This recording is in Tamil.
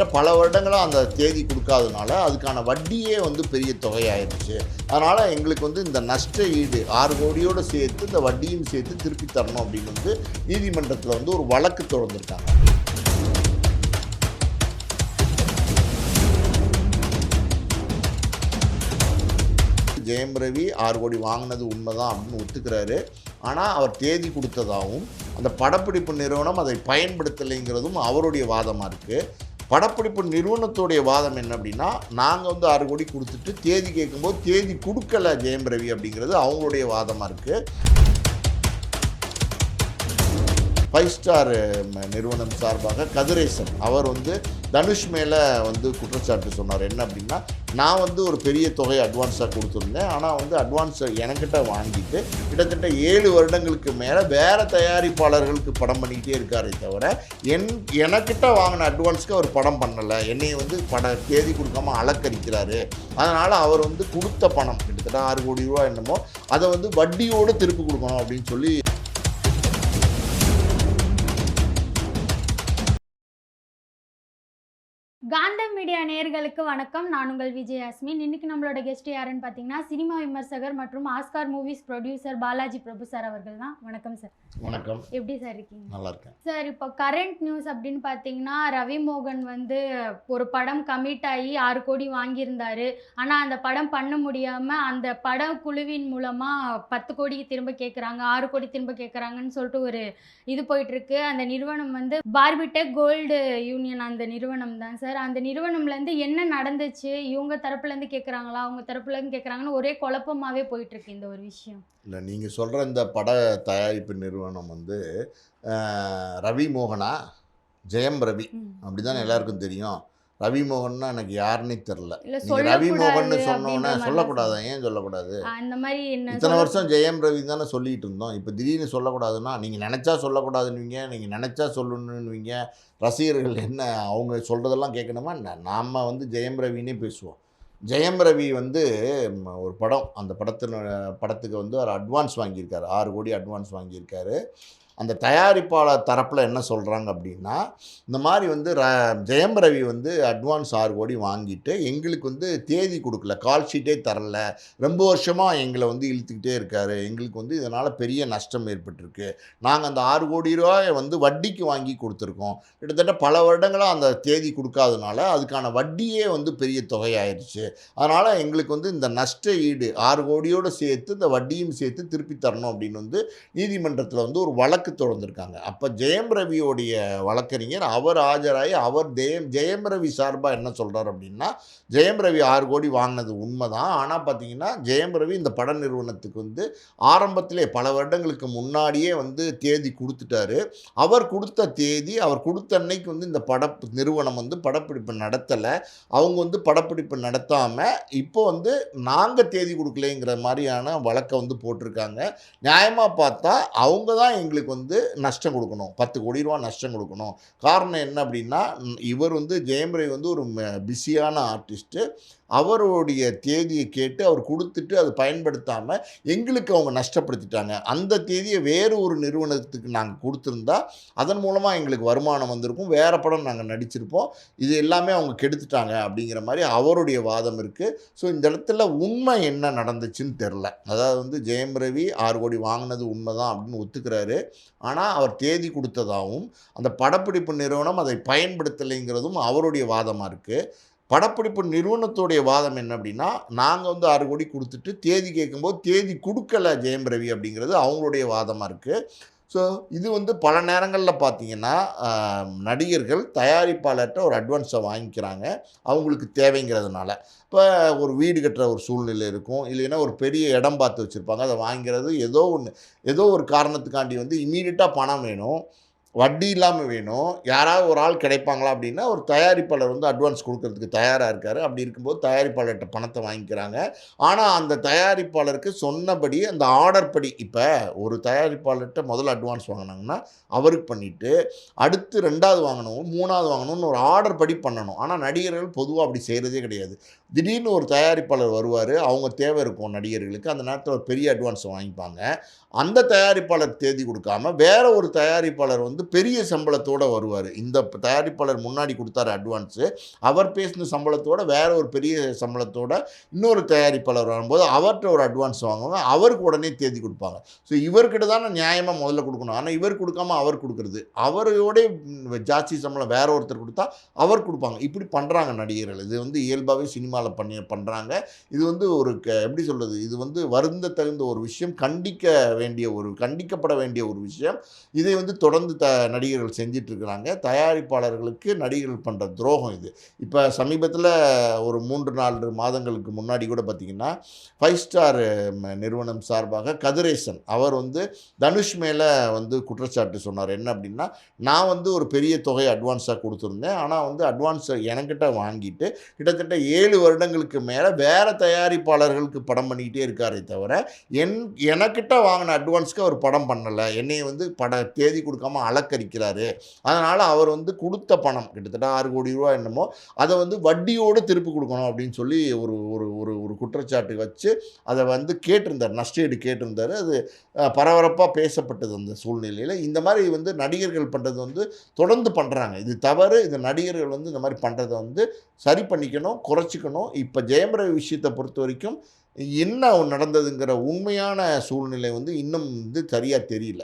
கிட்டத்தட்ட பல வருடங்களாக அந்த தேதி கொடுக்காதனால அதுக்கான வட்டியே வந்து பெரிய தொகையாயிருச்சு. அதனால் எங்களுக்கு வந்து இந்த நஷ்ட ஈடு ஆறு கோடியோடு சேர்த்து இந்த வட்டியும் சேர்த்து திருப்பி தரணும் அப்படின்னு வந்து நீதிமன்றத்தில் வந்து ஒரு வழக்கு தொடர்ந்துருக்காங்க. ஜெயம் ரவி ஆறு கோடி வாங்கினது உண்மைதான் அப்படின்னு ஒத்துக்கிறாரு. ஆனால் அவர் தேதி கொடுத்ததாகவும் அந்த படப்பிடிப்பு நிறுவனம் அதை பயன்படுத்தலைங்கிறதும் அவருடைய வாதமாக இருக்குது படப்பிடிப்பு நிறுவனத்துடைய வாதம் என்ன அப்படின்னா நாங்கள் வந்து ஆறு கோடி கொடுத்துட்டு தேதி கேட்கும்போது தேதி கொடுக்கல ஜெயம் ரவி அப்படிங்கிறது அவங்களுடைய வாதமாக இருக்குது ஃபைவ் ஸ்டார் நிறுவனம் சார்பாக கதிரேசன். அவர் வந்து தனுஷ் மேலே வந்து குற்றச்சாட்டு சொன்னார். என்ன அப்படின்னா நான் வந்து ஒரு பெரிய தொகையை அட்வான்ஸாக கொடுத்துருந்தேன். ஆனால் வந்து அட்வான்ஸ் எனக்கிட்ட வாங்கிட்டு கிட்டத்தட்ட ஏழு வருடங்களுக்கு மேலே வேறு தயாரிப்பாளர்களுக்கு படம் பண்ணிக்கிட்டே இருக்காரே தவிர என் எனக்கிட்ட வாங்கின அட்வான்ஸ்க்கு அவர் படம் பண்ணலை. என்னை வந்து பட தேதி கொடுக்காம அலக்கரிக்கிறாரு. அதனால் அவர் வந்து கொடுத்த பணம் கிட்டத்தட்ட ஆறு கோடி ரூபா என்னமோ அதை வந்து வட்டியோடு திருப்பி கொடுக்கணும் அப்படின்னு சொல்லி காந்தம் மீடியா நேயர்களுக்கு வணக்கம். நான் உங்கள் விஜய் இன்னைக்கு நம்மளோட கெஸ்ட் யாருன்னு பார்த்தீங்கன்னா சினிமா விமர்சகர் மற்றும் Oscar movies producer Balaji Prabhu sir அவர்கள் தான். வணக்கம் சார் வணக்கம். எப்படி சார் இருக்கீங்க? நல்லா இருக்கேன். சார் இப்போ கரண்ட் நியூஸ் அப்படின்னு பார்த்தீங்கன்னா ரவி மோகன் வந்து ஒரு படம் கமிட் ஆகி ஆறு கோடி வாங்கியிருந்தாரு. ஆனால் அந்த படம் பண்ண முடியாமல் அந்த படம் குழுவின் மூலமாக பத்து கோடி திரும்ப கேட்குறாங்க ஆறு கோடி திரும்ப கேட்குறாங்கன்னு சொல்லிட்டு ஒரு இது போயிட்டு இருக்கு. அந்த நிறுவனம் வந்து பார்பிடெக் கோல்டு யூனியன் அந்த நிறுவனம் தான் சார் அந்த நிறுவனம்லேருந்து என்ன நடந்துச்சு? இவங்க தரப்புலேருந்து கேட்குறாங்களா அவங்க தரப்புலேருந்து கேட்குறாங்கன்னு ஒரே குழப்பமாகவே போயிட்டு இருக்கு இந்த ஒரு விஷயம். இல்லை நீங்கள் சொல்கிற இந்த பட தயாரிப்பு நிறுவனம் வந்து ரவி மோகனா ஜெயம் ரவி. அப்படி தானே எல்லாருக்கும் தெரியும். ரவி மோகன்னா எனக்கு யாருன்னே தெரில. ரவி மோகன்னு சொல்லக்கூடாது சொன்னோன்னே சொல்லக்கூடாது. ஏன் சொல்லக்கூடாது? அந்த மாதிரி இத்தனை வருஷம் ஜெயம் ரவி தானே சொல்லிட்டு இருந்தோம். இப்போ திடீர்னு சொல்லக்கூடாதுன்னா நீங்கள் நினச்சா சொல்லக்கூடாதுன்னுவீங்க நீங்கள் நினச்சா சொல்லணுன்னுவீங்க. ரசிகர்கள் என்ன அவங்க சொல்கிறதெல்லாம் கேட்கணுமா? நாம் வந்து ஜெயம் ரவினே பேசுவோம். ஜெயம் ரவி வந்து ஒரு படம். அந்த படத்தின படத்துக்கு வந்து அவர் அட்வான்ஸ் வாங்கியிருக்காரு. ஆறு கோடி அட்வான்ஸ் வாங்கியிருக்காரு. அந்த தயாரிப்பாளர் தரப்பில் என்ன சொல்கிறாங்க அப்படின்னா இந்த மாதிரி வந்து ர ஜெயம் ரவி வந்து அட்வான்ஸ் ஆறு கோடி வாங்கிட்டு எங்களுக்கு வந்து தேதி கொடுக்கல கால் ஷீட்டே தரல. ரொம்ப வருஷமாக எங்களை வந்து இழுத்துக்கிட்டே இருக்காரு. எங்களுக்கு வந்து இதனால் பெரிய நஷ்டம் ஏற்பட்டிருக்கு. நாங்கள் அந்த ஆறு கோடி ரூபாயை வந்து வட்டிக்கு வாங்கி கொடுத்துருக்கோம். கிட்டத்தட்ட பல வருடங்களாக அந்த தேதி கொடுக்காதனால அதுக்கான வட்டியே வந்து பெரிய தொகையாயிருச்சு. அதனால் எங்களுக்கு வந்து இந்த நஷ்ட ஈடு ஆறு கோடியோடு சேர்த்து இந்த வட்டியும் சேர்த்து திருப்பி தரணும் அப்படின்னு வந்து நீதிமன்றத்தில் வந்து ஒரு வழக்கு தொடர்ந்துருக்காங்க. அப்போ ஜெயம் ரவியோடைய வழக்கறிஞர் அவர் ஆஜராகி அவர் ஜெயம் ஜெயம் ரவி சார்பாக என்ன சொல்கிறார் அப்படின்னா ஜெயம் ரவி ஆறு கோடி வாங்கினது உண்மை தான் ஆனால் பார்த்தீங்கன்னா ஜெயம் ரவி இந்த பட நிறுவனத்துக்கு வந்து ஆரம்பத்திலே பல வருடங்களுக்கு முன்னாடியே வந்து தேதி கொடுத்துட்டாரு. அவர் கொடுத்த தேதி அவர் கொடுத்த அன்னைக்கு வந்து இந்த பட நிறுவனம் வந்து படப்பிடிப்பு நடத்தலை. அவங்க வந்து படப்பிடிப்பு நடத்தாமல் இப்போ வந்து நாங்கள் தேதி கொடுக்கலைங்கிற மாதிரியான வழக்கை வந்து போட்டிருக்காங்க. நியாயமாக பார்த்தா அவங்க தான் எங்களுக்கு வந்து நஷ்டம் கொடுக்கணும். பத்து கோடி ரூபா நஷ்டம் கொடுக்கணும். காரணம் என்ன அப்படின்னா இவர் வந்து ஜெயம் வந்து ஒரு பிஸியான ஆர்டிஸ்ட்டு அவருடைய தேதியை கேட்டு அவர் கொடுத்துட்டு அதை பயன்படுத்தாமல் எங்களுக்கு அவங்க நஷ்டப்படுத்திட்டாங்க. அந்த தேதியை வேறு ஒரு நிறுவனத்துக்கு நாங்கள் கொடுத்துருந்தா அதன் மூலமாக எங்களுக்கு வருமானம் வந்திருக்கும். வேறு படம் நாங்கள் நடிச்சிருப்போம். இது எல்லாமே அவங்க கெடுத்துட்டாங்க அப்படிங்கிற மாதிரி அவருடைய வாதம் இருக்குது ஸோ இந்த இடத்துல உண்மை என்ன நடந்துச்சுன்னு தெரில அதாவது வந்து ஜெயம் ரவி ஆறு கோடி வாங்கினது உண்மை தான் அப்படின்னு ஒத்துக்கிறாரு. ஆனால் அவர் தேதி கொடுத்ததாகவும் அந்த படப்பிடிப்பு நிறுவனம் அதை பயன்படுத்தலைங்கிறதும் அவருடைய வாதமாக இருக்குது படப்பிடிப்பு நிறுவனத்துடைய வாதம் என்ன அப்படின்னா நாங்கள் வந்து ஆறு கோடி கொடுத்துட்டு தேதி கேட்கும்போது தேதி கொடுக்கல ஜெயம் ரவி அப்படிங்கிறது அவங்களுடைய வாதமாக இருக்குது ஸோ இது வந்து பல நேரங்களில் பார்த்தீங்கன்னா நடிகர்கள் தயாரிப்பாளர்கிட்ட ஒரு அட்வான்ஸை வாங்கிக்கிறாங்க. அவங்களுக்கு தேவைங்கிறதுனால. இப்போ ஒரு வீடு கட்டுற ஒரு சூழ்நிலை இருக்கும். இல்லைன்னா ஒரு பெரிய இடம் பார்த்து வச்சுருப்பாங்க. அதை வாங்கிறது ஏதோ ஒன்று ஏதோ ஒரு காரணத்துக்காண்டி வந்து இம்மீடியட்டாக பணம் வேணும். வட்டி இல்லாமல் வேணும். யாராவது ஒரு ஆள் கிடைப்பாங்களா அப்படின்னா ஒரு தயாரிப்பாளர் வந்து அட்வான்ஸ் கொடுக்கறதுக்கு தயாராக இருக்கார். அப்படி இருக்கும்போது தயாரிப்பாளர்கிட்ட பணத்தை வாங்கிக்கிறாங்க. ஆனால் அந்த தயாரிப்பாளருக்கு சொன்னபடி அந்த ஆர்டர் படி இப்போ ஒரு தயாரிப்பாளர்கிட்ட முதல்ல அட்வான்ஸ் வாங்கினாங்கன்னா அவருக்கு பண்ணிவிட்டு அடுத்து ரெண்டாவது வாங்கணும் மூணாவது வாங்கணும்னு ஒரு ஆர்டர் படி பண்ணணும். ஆனால் நடிகர்கள் பொதுவாக அப்படி செய்கிறதே கிடையாது. திடீர்னு ஒரு தயாரிப்பாளர் வருவார் அவங்க தேவை இருக்கும் நடிகர்களுக்கு. அந்த நேரத்தில் ஒரு பெரிய அட்வான்ஸ் வாங்கிப்பாங்க. அந்த தயாரிப்பாளர் தேதி கொடுக்காம வேற ஒரு தயாரிப்பாளர் வந்து வந்து பெரிய சம்பளத்தோட வருவார். இந்த தயாரிப்பாளர் முன்னாடி கொடுத்தாரு அட்வான்ஸு அவர் பேசின சம்பளத்தோட வேற ஒரு பெரிய சம்பளத்தோட இன்னொரு தயாரிப்பாளர் வரும்போது அவர்கிட்ட ஒரு அட்வான்ஸ் வாங்குவாங்க. அவருக்கு உடனே தேதி கொடுப்பாங்க. ஸோ இவர்கிட்ட தானே நியாயமாக முதல்ல கொடுக்கணும். ஆனால் இவர் கொடுக்காம அவர் கொடுக்குறது. அவரோட ஜாஸ்தி சம்பளம் வேற ஒருத்தர் கொடுத்தா அவர் கொடுப்பாங்க. இப்படி பண்ணுறாங்க நடிகர்கள். இது வந்து இயல்பாகவே சினிமாவில் பண்ணி பண்ணுறாங்க இது வந்து ஒரு க எப்படி சொல்கிறது இது வந்து வருந்த தகுந்த ஒரு விஷயம். கண்டிக்க வேண்டிய ஒரு கண்டிக்கப்பட வேண்டிய ஒரு விஷயம். இதை வந்து தொடர்ந்து த நடிகர்கள் செஞ்சிட்ருக்கிறாங்க. தயாரிப்பாளர்களுக்கு நடிகர்கள் பண்ணுற துரோகம் இது. இப்போ சமீபத்தில் ஒரு மூன்று நாலு மாதங்களுக்கு முன்னாடி கூட பார்த்திங்கன்னா ஃபைவ் ஸ்டார் நிறுவனம் சார்பாக கதிரேசன் அவர் வந்து தனுஷ் மேலே வந்து குற்றச்சாட்டு சொன்னார். என்ன அப்படின்னா நான் வந்து ஒரு பெரிய தொகை அட்வான்ஸாக கொடுத்துருந்தேன். ஆனால் வந்து அட்வான்ஸை எனக்கிட்ட வாங்கிட்டு கிட்டத்தட்ட ஏழு வருடங்களுக்கு மேலே வேறு தயாரிப்பாளர்களுக்கு படம் பண்ணிக்கிட்டே இருக்காரே தவிர என் எனக்கிட்ட வாங்கின அட்வான்ஸ்க்கு அவர் படம் பண்ணலை. என்னை வந்து பட தேதி கொடுக்காம வழக்கறிக்கிறாரு அதனால் அவர் வந்து கொடுத்த பணம் கிட்டத்தட்ட ஆறு கோடி ரூபா என்னமோ அதை வந்து வட்டியோடு திருப்பி கொடுக்கணும் அப்படின்னு சொல்லி ஒரு ஒரு ஒரு ஒரு குற்றச்சாட்டு வச்சு அதை வந்து கேட்டிருந்தார். நஷ்டஈடு கேட்டிருந்தார். அது பரபரப்பாக பேசப்பட்டது அந்த சூழ்நிலையில். இந்த மாதிரி வந்து நடிகர்கள் பண்ணுறது வந்து தொடர்ந்து பண்ணுறாங்க இது தவறு. இது நடிகர்கள் வந்து இந்த மாதிரி பண்ணுறதை வந்து சரி பண்ணிக்கணும் குறைச்சிக்கணும். இப்போ ஜெயம் விஷயத்தை பொறுத்த வரைக்கும் என்ன நடந்ததுங்கிற உண்மையான சூழ்நிலை வந்து இன்னும் வந்து சரியாக தெரியல.